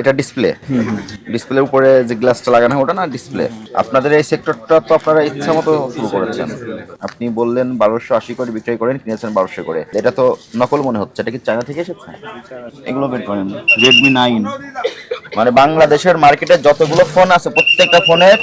এটা ডিসপ্লে ডিসপ্লের উপরে যে গ্লাসটা লাগানো হয়, ওটা না ডিসপ্লে আপনাদের এই সেক্টরটা তো আপনারা ইচ্ছা মতো শুরু করেছেন। আপনি বললেন বারোশো আশি করে বিক্রয় করেন, কিনেছেন বারোশো করে। এটা তো নকল মনে হচ্ছে, এটা কি চায়না থেকে এসেছে? এগুলো বের করেন। রেডমি নাইন মানে বাংলাদেশের মার্কেটে যতগুলো ফোন আছে, প্রত্যেকটা ফোনের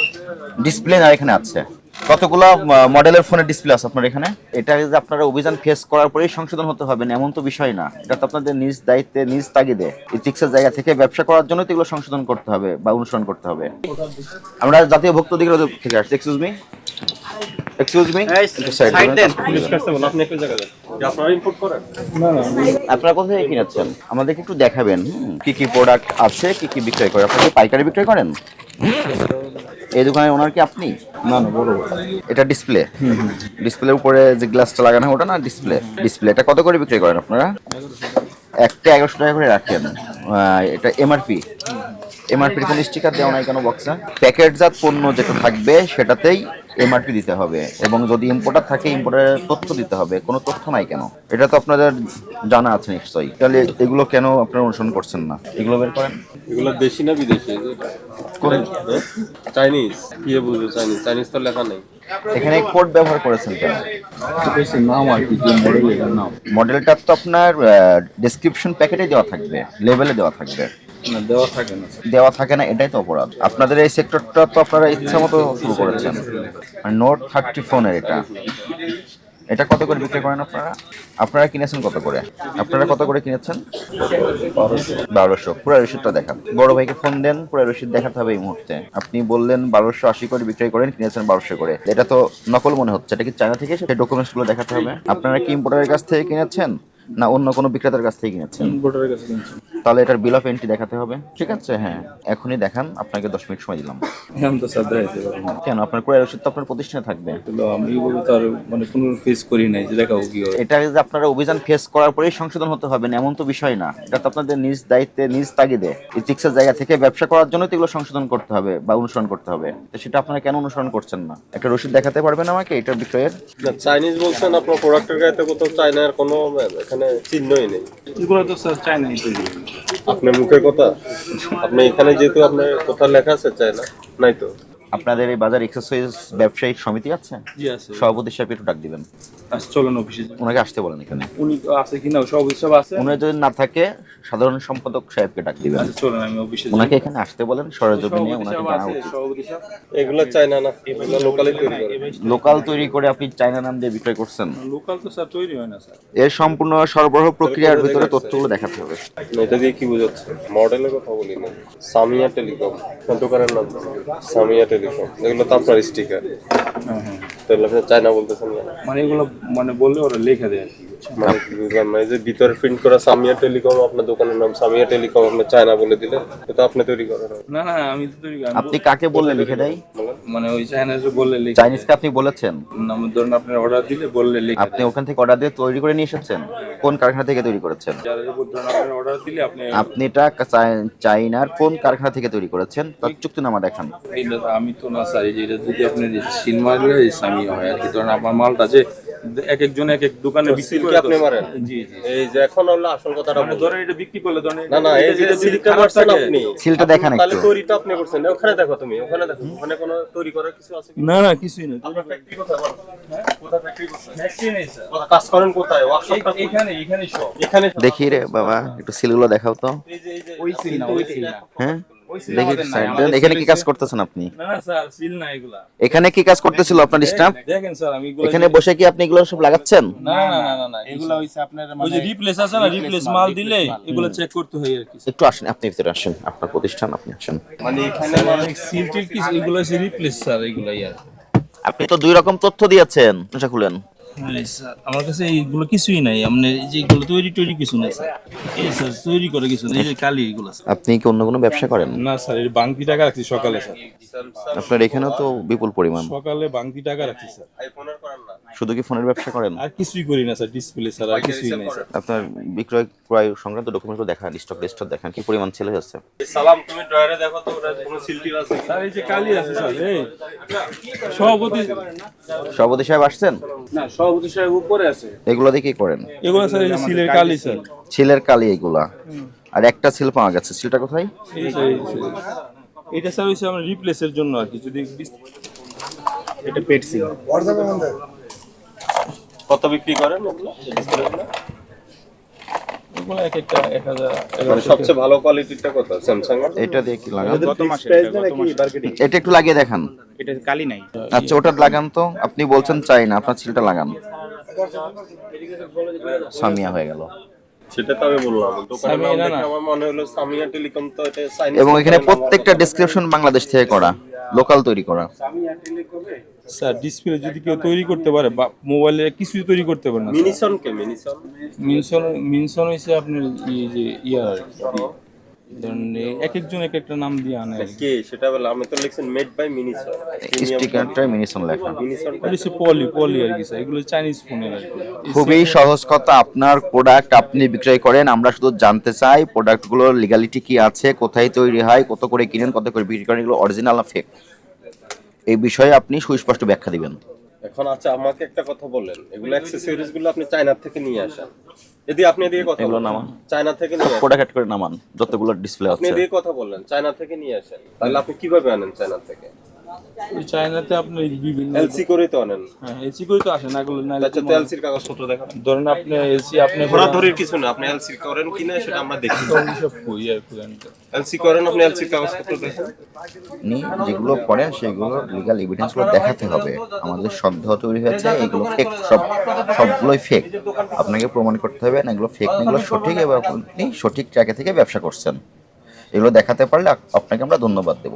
ডিসপ্লে না এখানে আছে। কতগুলো মডেলের ফোনের ডিসপ্লে আছে আপনার এখানে? এটা যে আপনারা অভিযান ফেস করার পরেই সংশোধন হতে হবে এমন তো বিষয় না। এটা তো আপনাদের নিজ দায়িত্বে, নিজ তাগিদে। ইথিক্সের জায়গা থেকে ব্যবসা করার জন্য এগুলো সংশোধন করতে হবে বা অনুসরণ করতে হবে। আমরা জাতীয় ভক্ত অধিকার থেকে আসছি এক্সকিউজ মি এক্সকিউজ মি আপনারা কোথায় কিনেছেন? আমাদেরকে একটু দেখাবেন কি কি প্রোডাক্ট আছে কি কি বিক্রয় করে? আপনারা কি পাইকারি বিক্রয় করেন? এই দোকানের ওনার কি আপনি? না না বড়। এটা ডিসপ্লে ডিসপ্লের উপরে যে গ্লাসটা লাগানো ওটা না ডিসপ্লে ডিসপ্লে এটা কত করে বিক্রি করেন আপনারা? একটা এগারোশো টাকা করে রাখেন। এটা এমআরপি এমআরপির কোনো স্টিকার দেওয়া নাই কেন বক্সে প্যাকেটজাত পণ্য যেটা থাকবে সেটাতেই এমআরপি দিতে হবে এবং যদি ইম্পোর্টার থাকে ইম্পোর্টারের তথ্য দিতে হবে। কোনো তথ্য নাই কেন? এটা তো আপনাদের জানা আছে নিশ্চয়ই। তাহলে এগুলো কেন আপনারা অনুসরণ করছেন না? এগুলো বের করেন। এগুলো দেশি না বিদেশি? কোন চাইনিজ? কি বুঝো চাইনিজ? চাইনিজ তো লেখা নেই। এখানে কোড ব্যবহার করেছেন কেন? বেশি নাম আর কি নাম। মডেলটা তো আপনার ডেসক্রিপশন প্যাকেটে দেওয়া থাকবে লেভেলে দেওয়া থাকবে। দেওয়া থাকে না দেওয়া থাকে না, এটাই তো অপরাধ। আপনাদের এই সেক্টরটা তো আপনারা ইচ্ছা মতো শুরু করেছেন। নোট থার্টি ফোনের এটা। এটা কত করে বিক্রি করেন আপনারা? আপনারা কিনেছেন কত করে? আপনারা কত করে কিনেছেন? বারোশো। পুরো রসিদটা দেখান। বড় ভাইকে ফোন দেন, পুরো রসিদ দেখাতে হবে এই মুহূর্তে। আপনি বললেন বারোশো আশি করে বিক্রয় করেন, কিনেছেন বারোশো করে। এটা তো নকল মনে হচ্ছে। এটা কি চায়না থেকে সেই ডকুমেন্টসগুলো দেখাতে হবে? আপনারা কি ইম্পোর্টারের কাছ থেকে কিনেছেন? না অন্য কোনো বিক্রেতার কাছ থেকে কিনেছেন? ভোটারের কাছে কিনছি। তাহলে এটার বিল অফ এন্ট্রি দেখাতে হবে। ঠিক আছে? হ্যাঁ এখনই দেখান আপনাকে দশ মিনিট সময় দিলাম। আমি তো স্যার দেখাইতে পারব। কেন? আপনার ক্রয় রসিদ তো আপনার প্রতিষ্ঠানে থাকবে। এগুলো আমি এইভাবে তো আর মানে কোনো ফেস করি নাই যে দেখাবো কি হবে এটা যে আপনারা অভিযান ফেস করার পরেই সংশোধন হতে হবে না এমন তো বিষয় না। এটা তো আপনাদের নিজ দায়িত্বে নিজ তাগিদে। ইথিক্সের জায়গা থেকে ব্যবসা করার জন্য তো এগুলো সংশোধন করতে হবে বা অনুসরণ করতে হবে। তো সেটা আপনারা কেন অনুসরণ করছেন না? একটা রসিদ দেখাতে পারবেন আমাকে এটা বিক্রয়ের না চাইনিজ বলছেন আপনার প্রোডাক্টের গায়ে তো কোথাও চায়নার কোনো এখানে চিহ্নই নেই। এগুলো তো স্যার চাইনাই তৈরি আপনার মুখের কথা? আপনি এখানে যেহেতু আপনার কথা লেখা আছে চায়না নাই তো? আপনাদের এই বাজার এক্সারসাইজ ব্যবসায়িক সমিতি আছে? জি আছে। সভাপতি সাহেব একটু ডাক দিবেন। আচ্ছা চলেন অফিসে ওনাকে আসতে বলেন এখানে। উনি আছে কিনা সব সব আছে? উনি যদি না থাকে সাধারণ সম্পাদক সাহেবকে ডাক দিবেন। আচ্ছা চলেন আমি অফিসে ওনাকে এখানে আসতে বলেন সরজমিনে ওনাকে জানা উচিত। সভাপতি সাহেব? এগুলো চায়না না এগুলো লোকালি তৈরি করে। লোকাল তৈরি করে আপনি চায়না নাম দিয়ে বিক্রয় করছেন? লোকাল তো স্যার তৈরি হয় না স্যার। এর সম্পূর্ণ সরবরাহ প্রক্রিয়ার ভিতরে তথ্যগুলো দেখাতে হবে। এটা দিয়ে কি বোঝাচ্ছে? মডেলের কথা বলি না। সামিয়া টেলিকম দোকানের নাম। কি? সামিয়া টেলিকম এগুলো তো আপনার স্টিকার তাহলে আপনি চায়না বলতেছেন মানে এগুলো মানে বললে ওরা লেখা দেয় আর কি? মানে কি বুঝলাম না যে ভিতরে প্রিন্ট করা সামিয়া টেলিকম আপনার দোকানের নাম সামিয়া টেলিকম আপনি চায়না বলে দিলে এটা আপনি তৈরি করেন। না না আমি তো তৈরি করি। আপনি কাকে বললে লিখে বলেন মানে ওই চাইনাজে বললে লেখা চাইনিজকে আপনি বলেছেন? নাম ধরুন আপনার অর্ডার দিলে বললে লেখা আপনি ওখান থেকে অর্ডার দিয়ে তৈরি করে নিয়ে এসেছেন? কোন কারখানা থেকে তৈরি করেছেন? যাদের উপর ধরুন আপনার অর্ডার দিলে আপনি আপনি এটা চাইনার কোন কারখানা থেকে তৈরি করেছেন? তার চুক্তিনামা দেখান। আমি তো না স্যার এই যে এটা যদি সামি হয় আর কি। ধরুন আপনার মালটা যে এক একজন এক এক দোকানে বিক্রি করে আপনি মারেন? জি জি। এই যে এখন হলো আসল কথাটা মানে ধরেন এটা বিক্রি করলে ধরেন না না এই যে সিলটা মারছেন আপনি। সিলটা দেখান তাহলে একটু। তৈরিটা আপনি করছেন। ওখানে দেখো তুমি ওখানে দেখো। ওখানে কোনো তৈরি করার কিছু আছে না না কিছুই না। ফ্যাক্টরি কোথায়? বলো? কোথায় ফ্যাক্টরি কোথায়? Factory নেই স্যার কাজ করেন কোথায়? ওয়ার্কশপটা এখানে এখানে সব এখানে দেখি রে বাবা একটু সিলগুলো দেখাও তো। এই যে এই যে ওই সিল না ওই সিল হ্যাঁ? ওই সিল দেখি আমাদের নাই, side আমাদের দেন। এখানে কি কাজ করতেছেন আপনি? না না স্যার সিল না এগুলা। এখানে কি কাজ করতেছিল আপনার স্টাফ? দেখেন স্যার আমি এগুলো এখানে বসে কি আপনি এগুলো সব লাগাচ্ছেন? না না না না না এগুলো হইছে আপনার ওই রিপ্লেস আছে না রিপ্লেস মাল দিলে এগুলো চেক করতে হয় আর কি। একটু আসেন আপনি ভিতরে আসেন আপনার প্রতিষ্ঠান আপনি আসেন। মানে এখানে মানে সিল টিল কি এগুলো হচ্ছে রিপ্লেস স্যার এগুলো ইয়ার আপনি তো দুই রকম তথ্য দিয়েছেন খুলেন আমার কাছে এইগুলো কিছুই নাই। আপনার এই যে এগুলো তৈরি টৈরি কিছু নাই স্যার। এই স্যার তৈরি করে কিছু নাই এই যে কালি এগুলো স্যার। আপনি কি অন্য কোনো ব্যবসা করেন? না স্যার এই বাংতি টাকা রাখছি সকালে স্যার। আপনার এখানেও তো বিপুল পরিমাণ। সকালে বাংতি টাকা রাখছি স্যার। আইফোনের করেন না শুধু কি ফোনের ব্যবসা করেন? আর কিছুই করি না স্যার ডিসপ্লে স্যার আর কিছুই নাই স্যার। আপনার বিক্রয় ক্রয় সংক্রান্ত ডকুমেন্টগুলো দেখান স্টক লিস্টটা দেখান কি পরিমাণ ছেলে যাচ্ছে? সালাম তুমি ড্রয়ারে দেখো তো ওটা কোনো সিলটি আছে স্যার এই যে কালি আছে স্যার এই। সভাপতি সভাপতি সাহেব আসছেন? না সভাপতি সাহেব উপরে আছে। এগুলো দিয়ে কি করেন? এগুলো স্যার সিলের কালি স্যার। সিলের কালি এগুলা। আর একটা সিল পাওয়া গেছে। সিলটা কোথায়। এটা স্যার হচ্ছে আমরা রিপ্লেসের জন্য আর কি যদি এটা পেট সিল। কত বিক্রি করেন এগুলো? ডিসপ্লেগুলো এক একটা এক হাজার এগারোশো সবচেয়ে ভালো কোয়ালিটিটা কত? স্যামসাং এর? এটা দিয়ে কি লাগান? মাসে একটু লাগিয়ে দেখান। এটা কালি নাই। আচ্ছা ওটা লাগান তো। আপনি বলছেন চাই না আপনার সিলটা লাগান। সামিয়া হয়ে গেল। সেটা তো আমি বললাম দোকানে সামিয়া নাম না, দেখে না। আমার মনে হলো সামিয়া টেলিকম তো এটা এবং এখানে প্রত্যেকটা ডেসক্রিপশন বাংলাদেশ থেকে করা লোকাল তৈরি করা। স্যার ডিসপ্লে যদি কেউ তৈরি করতে পারে বা মোবাইলে কিছু তৈরি করতে পারে না। মিনিসন কে মিনিসন মিনসন মিনসন হয়েছে আপনার এই যে ইয়ার আর কি। এক একজন এক একটা নাম দিয়ে আনে কে। সেটা বলে আমি তো লিখছেন মেড বাই মিনিসন স্টিকারটা মিনিসন লেখা। মিনিসন এটা হচ্ছে পলি পলি আর কি স্যার। এগুলো চাইনিজ ফোনের আর কি। খুবই সহজ কথা আপনার প্রোডাক্ট আপনি বিক্রয় করেন আমরা শুধু জানতে চাই প্রোডাক্টগুলোর লিগালিটি কি আছে কোথায় তৈরি হয় কত করে কিনেন কত করে বিক্রি করেন এগুলো অরিজিনাল না ফেক এই বিষয়ে আপনি সুস্পষ্ট ব্যাখ্যা দিবেন। এখন আচ্ছা আমাকে একটা কথা বললেন এগুলো অ্যাকসেসরিজগুলো আপনি চায়না থেকে নিয়ে আসেন। যদি আপনি এদিকে কথা এগুলো বলেন, নামান। চায়না থেকে নিয়ে ফটো কাট করে নামান যতগুলো ডিসপ্লে আছে। আপনি এদিকে কথা বললেন চায়না থেকে নিয়ে আসেন। তাহলে আপনি কীভাবে আনেন চায়না থেকে? চায়নাতে আপনার বিভিন্ন এলসি করেই তো আনেন। হ্যাঁ এসি করে তো আসে না এগুলো না আচ্ছা তো এলসির কাগজপত্র দেখান। ধরেন আপনি এসি আপনি ঘোরাধরির কিছু না আপনি এলসি করেন কিনা সেটা আমরা দেখি। সব কই আর কি জানি তো। এলসি করেন আপনি এলসির কাগজপত্র দেখেন। আপনি যেগুলো করেন সেগুলো লিগাল এভিডেন্সগুলো দেখাতে হবে। আমাদের সন্দেহ তৈরি হয়েছে এগুলো ফেক সব সবগুলোই ফেক আপনাকে প্রমাণ করতে হবে না এগুলো ফেক না এগুলো সঠিক এবং আপনি সঠিক ট্র্যাকে থেকে ব্যবসা করছেন। এগুলো দেখাতে পারলে আপনাকে আমরা ধন্যবাদ দেব।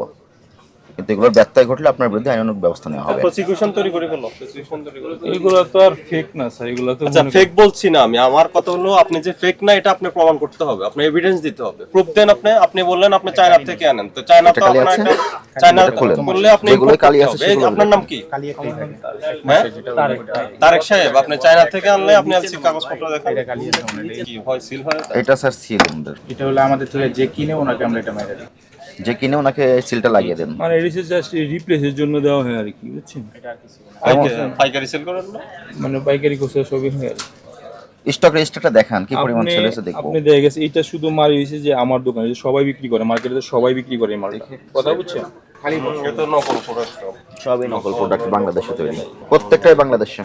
কিন্তু এগুলোর ব্যত্যয় ঘটলে আপনার বিরুদ্ধে আইনানুগ ব্যবস্থা নেওয়া হবে। প্রসিকিউশন তৈরি করে ফেলো প্রসিকিউশন তৈরি করে। এগুলো তো আর ফেক না স্যার এগুলো তো আচ্ছা ফেক বলছি না আমি। আমার কথা হলো আপনি যে ফেক না এটা আপনি প্রমাণ করতে হবে। আপনি এভিডেন্স দিতে হবে। প্রুফ দেন আপনি আপনি বললেন আপনি চায়না থেকে আনেন। তো চায়না তো আপনার একটা চায়না। করলে আপনি import কালি আছে সেগুলো আপনার নাম কি? কালি হ্যাঁ? তারেক তারেক সাহেব আপনি চায়না থেকে আনলে আপনি এলসি কাগজপত্র দেখান। এটা কালি আছে কি হয় সিল হয়? এটা স্যার সিল আমাদের। এটা হলো আমাদের থেকে যে কিনে ওনাকে আমরা এটা মেরে দিই। যে কিনে ওনাকে সিলটা লাগিয়ে দেন। মানে এটা জাস্ট রিপ্লেসের জন্য দেওয়া হয় আর কি বুঝছেন? এটা আর কিছু না। পাইকারি- সেল করেন না? মানে পাইকারি কোর্সে সবই হয় আর স্টক রেজিস্টারটা দেখান কি পরিমাণ সেল হয়েছে দেখব। আপনি দেখা গেছে এটা শুধু মারি হয়েছে যে আমার দোকানে যে সবাই বিক্রি করে মার্কেটে সবাই বিক্রি করে এই মালটা। কথা বুঝছেন? খালি এটা তো নকল প্রোডাক্ট সবই নকল প্রোডাক্ট বাংলাদেশে তৈরি। প্রত্যেকটাই বাংলাদেশে।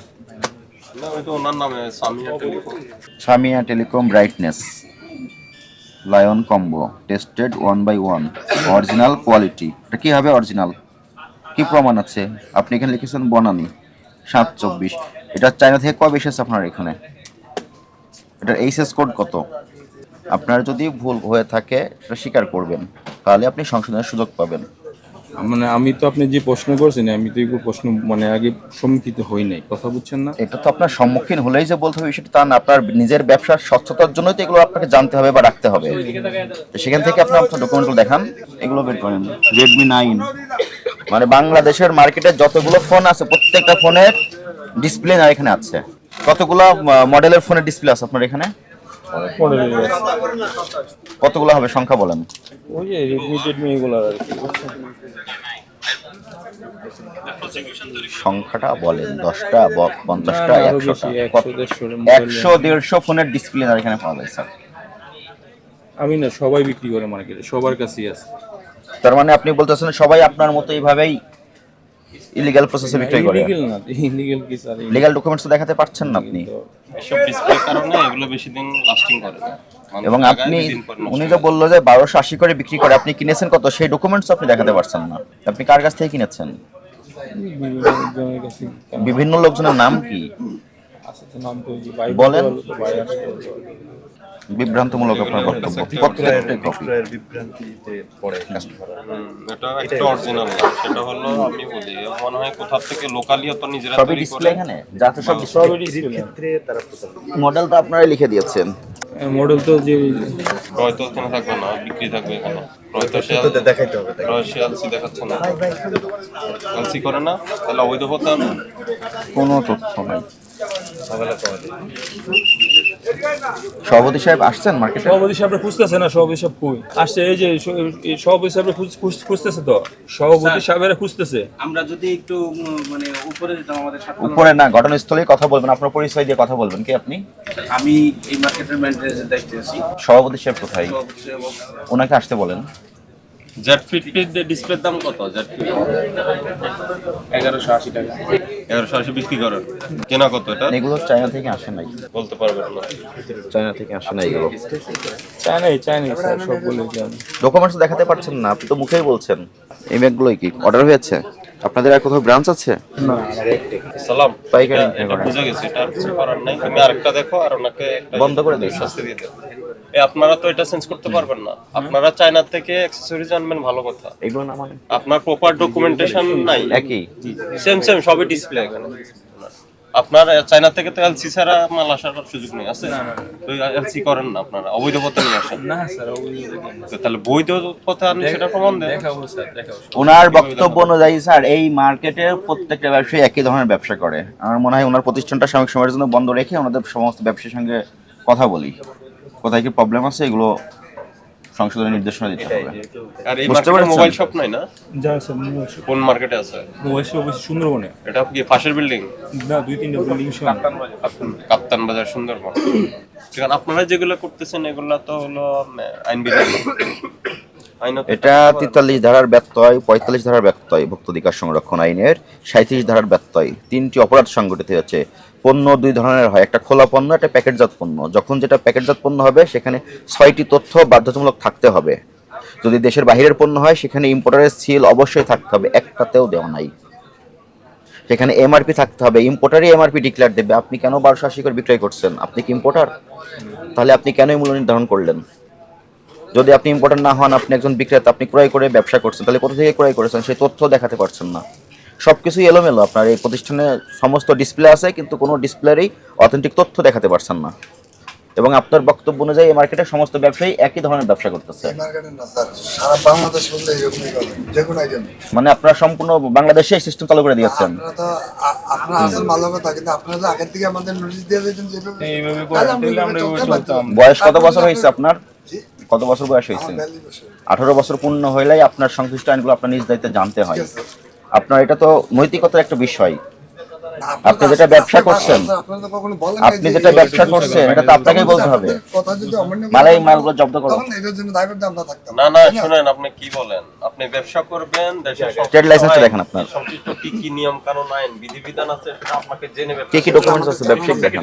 না ওই তো ওনার নামে Samia telecom. Samia telecom brightness lion combo tested one by one original quality এটা কী হবে অরিজিনাল কি প্রমাণ আছে? আপনি এখানে লিখেছেন বনানি, সাত চব্বিশ। এটা চায়না থেকে কবে এসেছে আপনার এখানে? এটার এইচএস কোড কত? আপনার যদি ভুল হয়ে থাকে, সেটা স্বীকার করবেন। তাহলে আপনি সংশোধনের সুযোগ পাবেন। মানে আমি তো আপনি যে প্রশ্ন করছেন আমি তো এগুলো প্রশ্ন মানে আগে সম্মুখিত হই নাই। কথা বুঝছেন না? এটা তো আপনার সম্মুখীন হলেই যে বলতে হবে বিষয়টা তা না। আপনার নিজের ব্যবসার স্বচ্ছতার জন্যই তো এগুলো আপনাকে জানতে হবে বা রাখতে হবে। তো সেখান থেকে আপনি আপনার ডকুমেন্টগুলো দেখান এগুলো বের করেন। রেডমি নাইন মানে বাংলাদেশের মার্কেটে যতগুলো ফোন আছে প্রত্যেকটা ফোনের ডিসপ্লে না এখানে আছে। কতগুলো মডেলের ফোনের ডিসপ্লে আছে আপনার এখানে? কতগুলো হবে সংখ্যা বলেন? ওই যে রেডমি টেডমি এগুলো আর কি। সংখ্যাটা বলেন দশটা পঞ্চাশটা একশোটা। একশো দেড়শো ফোনের ডিসপ্লে আর এখানে পাওয়া যায় স্যার। আমি না সবাই বিক্রি করে মার্কেটে সবার কাছেই আছে। তার মানে আপনি বলতেছেন সবাই আপনার মতো এইভাবেই ইলিগাল প্রসেসে বিক্রি করে। ইলিগেল না ইলিগেল কি স্যার লিগাল ডকুমেন্টস দেখাতে পারছেন না আপনি। এসব ডিসপ্লে কারণে এগুলো বেশি দিন লাস্টিং করে না। এবং আপনি উনি যে। বলল যে বারোশো আশি করে বিক্রি করে আপনি কিনেছেন কত? সেই ডকুমেন্টস আপনি দেখাতে পারছেন না। আপনি কার কাছ থেকে কিনেছেন? বিভিন্ন লোকজনের নাম কি? আছে নাম তো ওই ভাই বলেন। বিভ্রান্তমূলক আপনার বক্তব্য। প্রত্যেকটাই কপি হুম, এটা একটা অরিজিনাল না সেটা হলো আমি বলি মনে হয় কোথা থেকে লোকালি নিজেরা সবই ডিসপ্লে এখানে? যাতে সব সবই ডিসপ্লে মডেল তো আপনারাই লিখে দিয়েছেন। মডেল তো যে রয় তো এখানে থাকবে না বিক্রি থাকবে এখানে। তো সে দেখাইতে হবে রয় সে এলসি দেখাচ্ছে না। এলসি করে না তাহলে অবৈধ হতে কোনো তথ্য নাই। সভাপতি সাহেব আসছেন মার্কেটে সভাপতি সাহেব খুঁজতেছে না সভাপতি সাহেব কই? আসছে এই যে সভাপতি খুঁজ- খুঁজতেছে তো? সভাপতি সাহেবেরা খুঁজতেছে? আমরা যদি একটু মানে উপরে যেতাম আমাদের সাথে উপরে না ঘটনাস্থলে কথা বলবেন আপনার পরিচয় দিয়ে কথা বলবেন কি আপনি? আমি এই মার্কেটের ম্যানেজারের দায়িত্বে আছি। সভাপতি সাহেব কোথায়? ওনাকে আসতে বলেন। জেড ফিট ফিট ডিসপ্লের দাম কত? জেড ফিট এগারোশো আশি টাকা। এগারোশো আশি বিক্রি করেন। কেনা কত এটা? এগুলো চায়না থেকে আসে নাই। বলতে পারবেন না। চায়না থেকে আসে নাই এগুলো। সবগুলো ডকুমেন্টস দেখাতে পারছেন না আপনি তো মুখেই বলছেন। এই ব্যাগগুলোই কি অর্ডার হয়েছে? আপনাদের আর কোথাও ব্রাঞ্চ আছে? সালাম। পাইকারি এটা- এটা বুঝে গেছে এটা কিছু করার নাই। তুমি আরেকটা দেখো আর ওনাকে বন্ধ করে দিন। শাস্তি দিয়ে দাও। এ আপনারা তো এটা চেঞ্জ করতে পারবেন না। আপনারা চায়না থেকে অ্যাকসেসরিজ আনবেন ভালো কথা। এগুলো না মানে আপনার প্রপার ডকুমেন্টেশন নাই। একই। সেম সেম সবই ডিসপ্লে এখানে। আপনার চায়না থেকে তো এলসি ছাড়া মাল আসার সুযোগ নেই আছে? তো এলসি করেন না আপনারা অবৈধ পথে নিয়ে আসেন। না স্যার দেখেন তো তাহলে বৈধ পথে আনেন সেটা প্রমাণ দেন। দেখাবো স্যার দেখাবো। ওনার বক্তব্য অনুযায়ী স্যার এই মার্কেটে প্রত্যেকটা ব্যবসায়ী একই ধরনের ব্যবসা করে। আমার মনে হয় ওনার প্রতিষ্ঠানটা সাময়িক সময়ের জন্য বন্ধ রেখে ওনাদের সমস্ত ব্যবসায়ীর সঙ্গে কথা বলি। কোথায় কি প্রবলেম আছে এগুলো সংশোধনের নির্দেশনা দিতে হবে। আর এই মার্কেটে মোবাইল শপ নাই না? যা স্যার মোবাইল শপ কোন মার্কেটে আছে? মোবাইল শপ হচ্ছে সুন্দরবনে। এটা কি পাশের বিল্ডিং না দুই তিনটা বিল্ডিং সহ কাপ্তান বাজার। সুন্দরবন। আছে আপনারা যেগুলো করতেছেন এগুলো তো হলো আইন বিধান। এটা তেতাল্লিশ ধারার ব্যত্যয় পঁয়তাল্লিশ ধারার ব্যত্যয় ভুক্তাধিকার সংরক্ষণ আইনের সাঁত্রিশ ধারার ব্যত্যয়। তিনটি অপরাধ সংগঠিত হয়েছে। পণ্য দুই ধরনের হয়। একটা খোলা পণ্য, একটা প্যাকেটজাত পণ্য। যখন যেটা প্যাকেটজাত পণ্য হবে, সেখানে ছয়টি তথ্য বাধ্যতামূলক থাকতে হবে। যদি দেশের বাইরের পণ্য হয়, সেখানে ইম্পোর্টারের সিল অবশ্যই থাকতে হবে। একটাতেও দেওয়া নাই। সেখানে এমআরপি থাকতে হবে। ইম্পোর্টারই এমআরপি ডিক্লেয়ার দেবে। আপনি কেন বারোশো আশি করে বিক্রয় করছেন? আপনি কি ইম্পোর্টার তাহলে আপনি কেন মূল্য নির্ধারণ করলেন? যদি আপনি ইম্পোর্টার না হন, আপনি একজন বিক্রেতা, আপনি ক্রয় করে ব্যবসা করছেন, তাহলে কোথা থেকে ক্রয় করেছেন? সেই তথ্য দেখাতে পারছেন না। সব কিছুই এলোমেলো। আপনার এই প্রতিষ্ঠানে সমস্ত ডিসপ্লে আছে কিন্তু কোনো ডিসপ্লেরই অথেন্টিক তথ্য দেখাতে পারছেন না। এবং আপনার বক্তব্য অনুযায়ী এই মার্কেটে সমস্ত ব্যবসায়ী একই ধরনের ব্যবসা করতেছে। মানে আপনারা সম্পূর্ণ বাংলাদেশে সিস্টেম চালু করে দিয়েছেন। বয়স কত বছর হয়েছে আপনার? কত বছর বয়স হয়েছে। আঠারো বছর পূর্ণ হইলেই আপনার সংশ্লিষ্ট আইনগুলো আপনার নিজ দায়িত্বে জানতে হয়। আপনার এটা তো নৈতিকতার একটা বিষয়। না, আপনি যেটা ব্যবসা করছেন, আপনি যেটা ব্যবসা করছেন এটা তো আপনাকেই বলতে হবে। করেন, মালাই মালগুলো জব্দ করো। তখন এটার জন্য দায়বদ্ধ আমরা থাকতাম। না না শুনেন আপনি কি বলেন? আপনি ব্যবসা করবেন দেশের Trade license টা দেখেন আপনার। সংশ্লিষ্ট কি কি নিয়ম কানুন আইন বিধিবিধান আছে সেটা আপনাকে জেনে ব্যবসা কি কি documents আছে ব্যবসায়িক দেখান।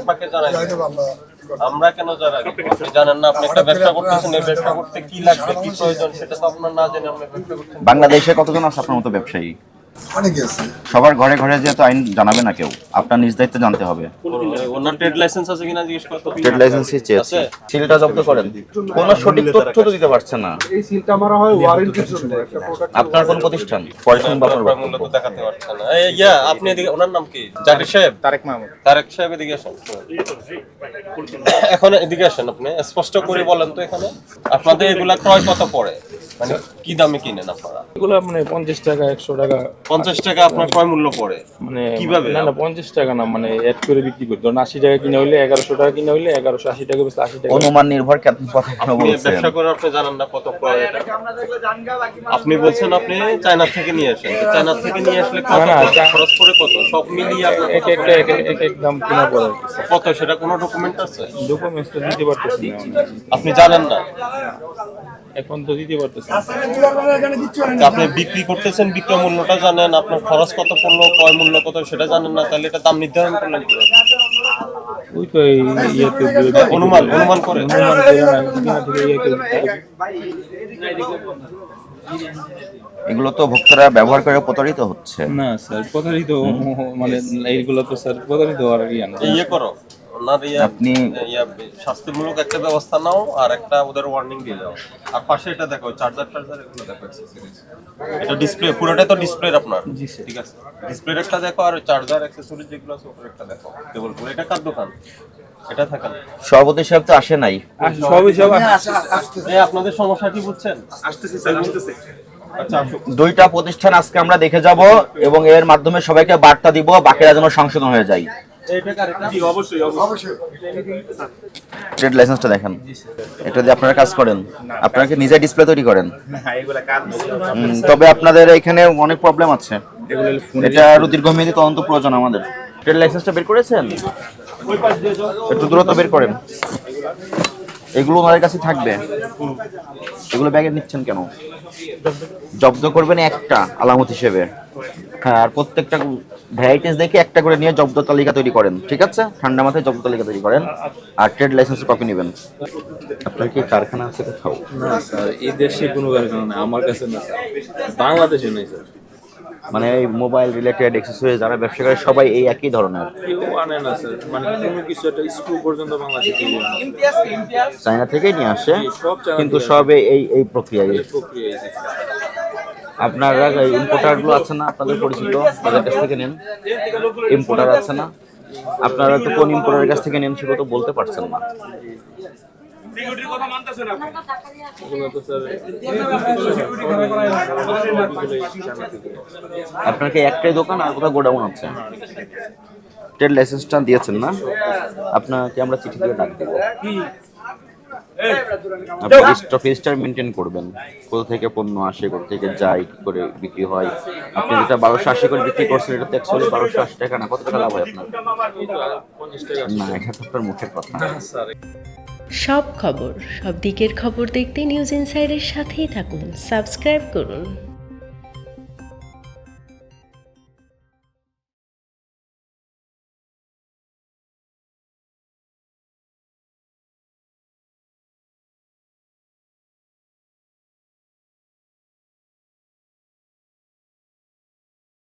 আপনাকে জানাই আমরা কেন যারা আপনি জানেন না, আপনি একটা ব্যবসা করতেছেন, এই ব্যবসা করতে কি লাগবে, কি প্রয়োজন, সেটা তো আপনার না জেনে আপনি ব্যবসা করছেন। বাংলাদেশে কতজন আছে আপনার মতো ব্যবসায়ী? অনেকে আছে। সবার ঘরে ঘরে যেহেতু আইন জানাবে না কেউ আপনার নিজ দায়িত্বে জানতে হবে। ওনার ট্রেড লাইসেন্স আছে কিনা জিজ্ঞেস করতে ট্রেড লাইসেন্সই চেয়েছে। সিলটা জব্দ করেন। কোনো সঠিক তথ্য তো দিতে পারছে না। এই সিলটা মারা হয় ওয়ারেন্টির জন্য। আপনার কোন প্রতিষ্ঠান? পরিশ্রম বাজার আপনার মূল্য তো দেখাতে পারছে না। এই ইয়া আপনি এদিকে ওনার নাম কি? জাকির সাহেব? তারেক মাহমুদ। তারেক সাহেব এদিকে আসেন। এখন এদিকে আসেন আপনি। স্পষ্ট করে বলেন তো এখানে। আপনাদের এগুলা ক্রয় কত পড়ে? মানে কি দামে কিনেন আপনারা? এগুলো মানে পঞ্চাশ টাকা একশো টাকা। পঞ্চাশ টাকা আপনার ক্রয় মূল্য পড়ে? মানে কীভাবে? না না পঞ্চাশ টাকা না মানে অ্যাড করে বিক্রি করি। ধরুন আশি টাকা কিনে হইলে এগারোশো টাকা কিনে হইলে এগারোশো আশি টাকা বেশি আশি টাকা। অনুমান নির্ভর কেন কথা কেন আপনি বলছেন? ব্যবসা করে আপনি জানেন না কত আপনি বলছেন আপনি চায়না থেকে নিয়ে আসেন। চায়না থেকে নিয়ে আসলে কত খরচ পড়ে কত? সব মিলিয়ে আপনার এক একটা এক এক- এক দাম কিনা পড়ে। কত? সেটা কোনো ডকুমেন্ট আছে? ডকুমেন্টস তো দিতে পারতেছি না মানে। আপনি জানেন না? এখন তো দিতে পারতেছি আপনি বিক্রি করতেছেন বিক্রয় মূল্যটা জানেন আপনার খরচ কত পড়ল ক্রয় মূল্য কত সেটা জানেন না তাহলে এটা দাম নির্ধারণ করলেন কীভাবে? ওই তো ইয়েতে অনুমান অনুমান করে। অনুমান করে এগুলো তো ভোক্তারা ব্যবহার করে প্রতারিত হচ্ছে। না স্যার প্রতারিত মানে এইগুলো তো স্যার প্রতারিত হওয়ার ইয়ে করো। ওনার আপনি- শাস্তিমূলক একটা ব্যবস্থা নাও আর একটা ওদের ওয়ার্নিং দিয়ে দাও। আর পাশে এটা দেখো চার্জার টার্জার এগুলো দেখো। এটা ডিসপ্লে পুরোটাই তো ডিসপ্লের আপনার। ঠিক আছে? ডিসপ্লের একটা দেখো আর চার্জার অ্যাক্সেসরিজ যেগুলো আছে ওপরে একটা দেখো। কেবল পুরো এটা কার দোকান? এটা থাকেন সভাপতি সাহেব তো আসে নাই। আর সবই সব এই আপনাদের সমস্যা কি বুঝছেন? আসতেছি স্যার আসতেছি। আচ্ছা দুইটা প্রতিষ্ঠান আজকে আমরা দেখে যাব এবং এর মাধ্যমে সবাইকে বার্তা দিব বাকিরা যেন সংশোধন হয়ে যায়। ট্রেড লাইসেন্সটা দেখেন। এটা দিয়ে আপনারা কাজ করেন। আপনারা কি নিজে ডিসপ্লে তৈরি করেন? এগুলা কাজ হুম, তবে আপনাদের এখানে অনেক প্রবলেম আছে। এটা আরও দীর্ঘমেয়াদী তদন্ত প্রয়োজন আমাদের। ট্রেড লাইসেন্সটা বের করেছেন? একটু দ্রুত বের করেন। এগুলো ওনাদের কাছে থাকবে। এগুলো ব্যাগে নিচ্ছেন কেন? জব্দ করবেন একটা আলামত হিসেবে। হ্যাঁ আর প্রত্যেকটা ভ্যারাইটিস দেখে একটা করে নিয়ে জব্দ তালিকা তৈরি করেন ঠিক আছে? ঠান্ডা মাথায় জব্দ তালিকা তৈরি করেন আর ট্রেড লাইসেন্সের কপি নেবেন। আপনার কি কারখানা আছে কোথাও? না স্যার এই দেশে কোনো কারখানা নেই আমার কাছে না বাংলাদেশে নেই স্যার। মানে এই মোবাইল রিলেটেড অ্যাক্সেসরি যারা ব্যবসা করে সবাই এই একই ধরনের। কেউ আনে না স্যার। মানে কোনো কিছু একটা স্ক্রু পর্যন্ত বাংলাদেশে কেউ চায়না থেকেই নিয়ে আসে কিন্তু সব এই- এই প্রক্রিয়ায়। এই প্রক্রিয়া এই যে। আপনারা ইম্পোর্টারগুলো আছে না, আপনাদের পরিচিত, তাদের কাছ থেকে নেন। ইম্পোর্টার আছে না, আপনারা তো কোন ইম্পোর্টারের কাছ থেকে নেন সেগুলো তো বলতে পারছেন না। ওগুলো তো স্যার আপনার কি একটাই দোকান আর কোথাও গোডাউন আছে? ট্রেড লাইসেন্সটা দিয়েছেন না? আপনাকে আমরা চিঠি দিয়ে ডাক দেবো। আপনি স্টক রেজিস্টার মেনটেন করবেন। কোথা থেকে পণ্য আসে কোথা থেকে যায় কি করে বিক্রি হয়? আপনি যেটা বারোশো আশি করে বিক্রি করছেন এটা তো অ্যাকচুয়ালি বারোশো আশি টাকা না। কত টাকা লাভ হয় আপনার? না এটা তো আপনার মুখের কথা। সব খবর সব দিকের খবর দেখতে নিউজ ইনসাইডের সাথেই থাকুন। সাবস্ক্রাইব করুন।